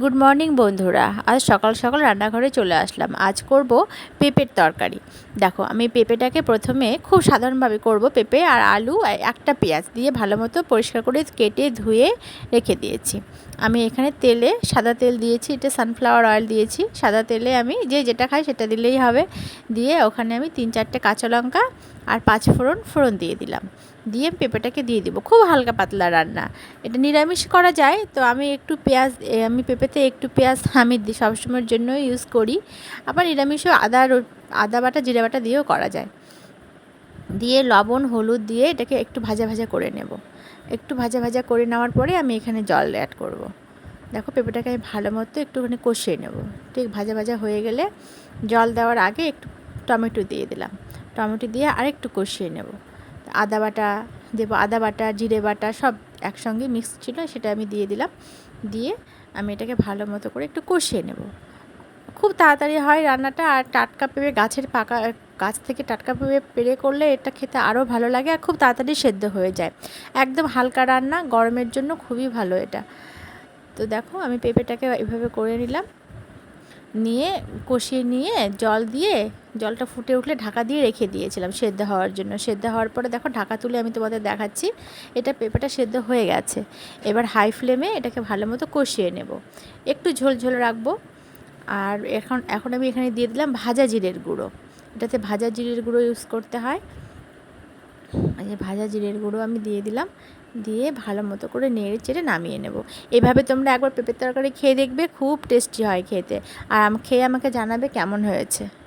Good morning বন্ধুরা। আজ সকাল সকাল রান্নাঘরে চলে আসলাম। আজ করব পেঁপের তরকারি। দেখো, আমি পেঁপেটাকে প্রথমে খুব সাধারণভাবে করব পেঁপে আর আলু আর একটা পেঁয়াজ দিয়ে ভালো মতো পরিষ্কার করে কেটে ধুয়ে রেখে দিয়েছি। আমি এখানে তেলে সাদা তেল দিয়েছি, এটা সানফ্লাওয়ার অয়েল দিয়েছি। সাদা তেলে আমি যে যেটা খাই সেটা দিলেই হবে। দিয়ে ওখানে আমি তিন চারটে কাঁচা লঙ্কা আর পাঁচ ফোড়ন ফোড়ন দিয়ে দিলাম। দিয়ে পেঁপেটাকে দিয়ে দিব। খুব হালকা পাতলা রান্না। এটা নিরামিষ করা যায়, তো আমি একটু পেঁয়াজ আমি আমি পেঁপেতে একটু পেঁয়াজ আমি দিই সবসময়ের জন্য ইউজ করি। আবার নিরামিষও আদা আদা বাটা, জিরে বাটা দিয়েও করা যায়। দিয়ে লবণ, হলুদ দিয়ে এটাকে একটু ভাজা ভাজা করে নেব। একটু ভাজা ভাজা করে নেওয়ার পরে আমি এখানে জল অ্যাড করব। দেখো পেঁপেটাকে আমি ভালো মতো একটুখানি কষিয়ে নেব। ঠিক ভাজা ভাজা হয়ে গেলে জল দেওয়ার আগে একটু টমেটো দিয়ে দিলাম। টমেটো দিয়ে আরেকটু কষিয়ে নেব। আদা বাটা দেবো, আদা বাটা, জিরে বাটা সব একসঙ্গে মিক্স ছিল, সেটা আমি দিয়ে দিলাম। দিয়ে আমি এটাকে ভালো মতো করে একটু কষিয়ে নেব। খুব তাড়াতাড়ি হয় রান্নাটা, আর টাটকা পেঁপে গাছের পাকা, গাছ থেকে টাটকা পেঁপে পেরে করলে এটা খেতে আরও ভালো লাগে আর খুব তাড়াতাড়ি সেদ্ধ হয়ে যায়। একদম হালকা রান্না, গরমের জন্য খুবই ভালো এটা। তো দেখো, আমি পেঁপেটাকে এভাবে করে নিলাম। নিয়ে, কষিয়ে নিয়ে, জল দিয়ে, জলটা ফুটে উঠলে ঢাকা দিয়ে রেখে দিয়েছিলাম সেদ্ধ হওয়ার জন্য। সেদ্ধ হওয়ার পরে দেখো ঢাকা তুলে আমি তোমাদের দেখাচ্ছি। এটা পেঁপেটা সেদ্ধ হয়ে গেছে। এবার হাই ফ্লেমে এটাকে ভালো মতো কষিয়ে নেব। একটু ঝোল ঝোল রাখব। আর এখন এখন আমি এখানে দিয়ে দিলাম ভাজা জিরের গুঁড়ো। এটাতে ভাজা জিরের গুঁড়ো ইউজ করতে হয়। যে ভাজা জিরের গুঁড়ো আমি দিয়ে দিলাম, দিয়ে ভালো মতো করে নেড়ে চেড়ে নামিয়ে নেব। এভাবে তোমরা একবার পেঁপের তরকারি খেয়ে দেখবে, খুব টেস্টি হয় খেতে। আর খেয়ে আমাকে জানাবে কেমন হয়েছে।